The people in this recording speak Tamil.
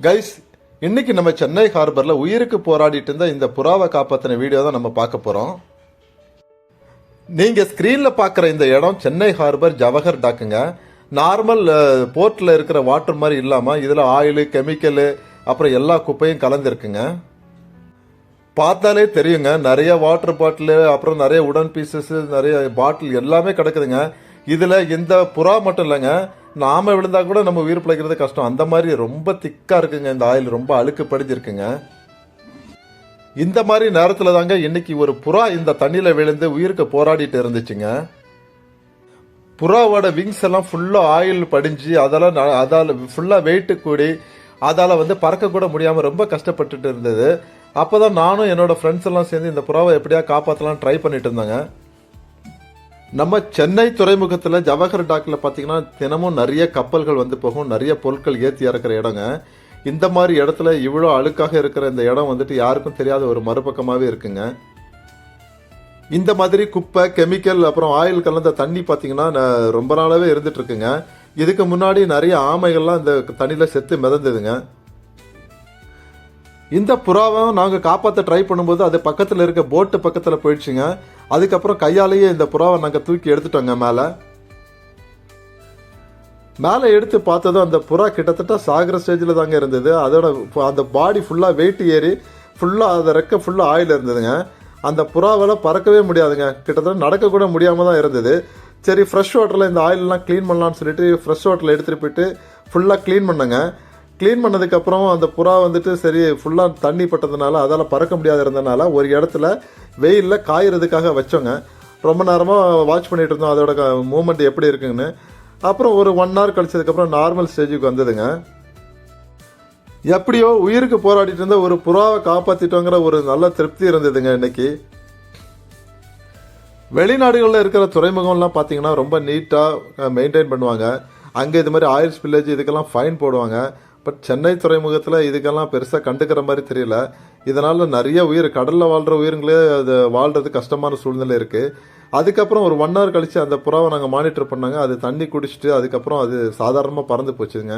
கைஸ் இன்னைக்கு நம்ம சென்னை ஹார்பரில் உயிருக்கு போராடிட்டு இருந்த இந்த புறாவை காப்பாற்றின வீடியோ தான் நம்ம பார்க்க போகிறோம் நீங்கள் ஸ்க்ரீனில் பார்க்குற இந்த இடம் சென்னை ஹார்பர் ஜவஹர் டாக்குங்க. நார்மல் போர்ட்டில் இருக்கிற வாட்டர் மாதிரி இல்லாமல் இதில் ஆயிலு கெமிக்கலு அப்புறம் எல்லா குப்பையும் கலந்துருக்குங்க. பார்த்தாலே தெரியுங்க நிறைய வாட்டர் பாட்டிலு அப்புறம் நிறைய உடன் பீசஸ் நிறைய பாட்டில் எல்லாமே கிடக்குதுங்க. இதில் இந்த புறா மட்டும் இல்லைங்க நாம விழுந்தா கூட நம்ம உயிர் பிழைக்கிறது கஷ்டம். அந்த மாதிரி ரொம்ப திக்காக இருக்குங்க. இந்த ஆயில் ரொம்ப அழுக்கு படிஞ்சிருக்குங்க. இந்த மாதிரி நேரத்தில் தாங்க இன்னைக்கு ஒரு புறா இந்த தண்ணியில் விழுந்து உயிருக்கு போராடிட்டு இருந்துச்சுங்க. புறாவோட விங்ஸ் எல்லாம் ஃபுல்லாக ஆயில் படிஞ்சு அதெல்லாம் அதால் ஃபுல்லாக வெயிட்டு கூடி அதால் வந்து பறக்கக்கூட முடியாமல் ரொம்ப கஷ்டப்பட்டுட்டு இருந்தது. அப்போ தான் நானும் என்னோடய ஃப்ரெண்ட்ஸ் எல்லாம் சேர்ந்து இந்த புறாவை எப்படியா காப்பாற்றலாம் ட்ரை பண்ணிட்டு இருந்தாங்க. நம்ம சென்னை துறைமுகத்தில் ஜவஹர் டாக்கில் பார்த்தீங்கன்னா தினமும் நிறைய கப்பல்கள் வந்து போகும் நிறைய பொருட்கள் ஏற்றி இறக்குற இடங்க. இந்த மாதிரி இடத்துல இவ்வளோ அழுக்காக இருக்கிற இந்த இடம் வந்துட்டு யாருக்கும் தெரியாத ஒரு மறுபக்கமாகவே இருக்குங்க. இந்த மாதிரி குப்பை கெமிக்கல் அப்புறம் ஆயில் கலந்த தண்ணி பார்த்தீங்கன்னா ரொம்ப நாளாகவே இருந்துட்டு இருக்குங்க. இதுக்கு முன்னாடி நிறைய ஆமைகள்லாம் இந்த தண்ணியில் செத்து மிதந்ததுங்க. இந்த புறாவை நாங்கள் காப்பாற்ற ட்ரை பண்ணும்போது அது பக்கத்தில் இருக்க போட்டு பக்கத்தில் போயிடுச்சுங்க. அதுக்கப்புறம் கையாலேயே இந்த புறாவை நாங்கள் தூக்கி எடுத்துட்டோங்க மேலே. மேலே எடுத்து பார்த்ததும் அந்த புறா கிட்டத்தட்ட சாகிற ஸ்டேஜில் தாங்க இருந்தது. அதோட அந்த பாடி ஃபுல்லாக வெயிட் ஏறி ஃபுல்லாக அதை ரெக்க ஃபுல்லாக ஆயில் இருந்ததுங்க. அந்த புறாவால் பறக்கவே முடியாதுங்க. கிட்டத்தட்ட நடக்கக்கூட முடியாமல் தான் இருந்தது. சரி ஃப்ரெஷ் வாட்டரில் இந்த ஆயிலெலாம் க்ளீன் பண்ணலான்னு சொல்லிட்டு ஃப்ரெஷ் வாட்டரில் எடுத்துகிட்டு போயிட்டு ஃபுல்லாக க்ளீன் பண்ணேங்க. க்ளீன் பண்ணதுக்கப்புறம் அந்த புறா வந்துட்டு சரி ஃபுல்லாக தண்ணி பட்டதுனால அதால் பறக்க முடியாத இருந்தனால ஒரு இடத்துல வெயிலில் காயறதுக்காக வச்சோங்க. ரொம்ப நேரமாக வாட்ச் பண்ணிட்டு இருந்தோம் அதோட மூமெண்ட் எப்படி இருக்குங்கன்னு அப்புறம் ஒரு ஒன் ஹவர் கழிச்சதுக்கப்புறம் நார்மல் ஸ்டேஜுக்கு வந்ததுங்க. எப்படியோ உயிருக்கு போராடிட்டு இருந்த ஒரு புறாவை காப்பாற்றிட்டோங்கிற ஒரு நல்ல திருப்தி இருந்ததுங்க இன்னைக்கு. வெளிநாடுகளில் இருக்கிற துறைமுகம்லாம் பார்த்தீங்கன்னா ரொம்ப நீட்டாக மெயின்டைன் பண்ணுவாங்க. அங்கே இது மாதிரி ஆயில்ஸ் வில்லேஜ் இதுக்கெல்லாம் ஃபைன் போடுவாங்க. பட் சென்னை துறைமுகத்தில் இதுக்கெல்லாம் பெருசாக கண்டுக்கிற மாதிரி தெரியல. இதனால் நிறைய உயிர் கடலில் வாழ்கிற உயிர்களே அது வாழ்கிறது கஷ்டமான சூழ்நிலை இருக்குது அதுக்கப்புறம் ஒரு ஒன் ஹவர் கழித்து அந்த புறாவை நாங்கள் மானிட்டர் பண்ணாங்க. அது தண்ணி குடிச்சிட்டு அதுக்கப்புறம் அது சாதாரணமாக பறந்து போச்சுங்க.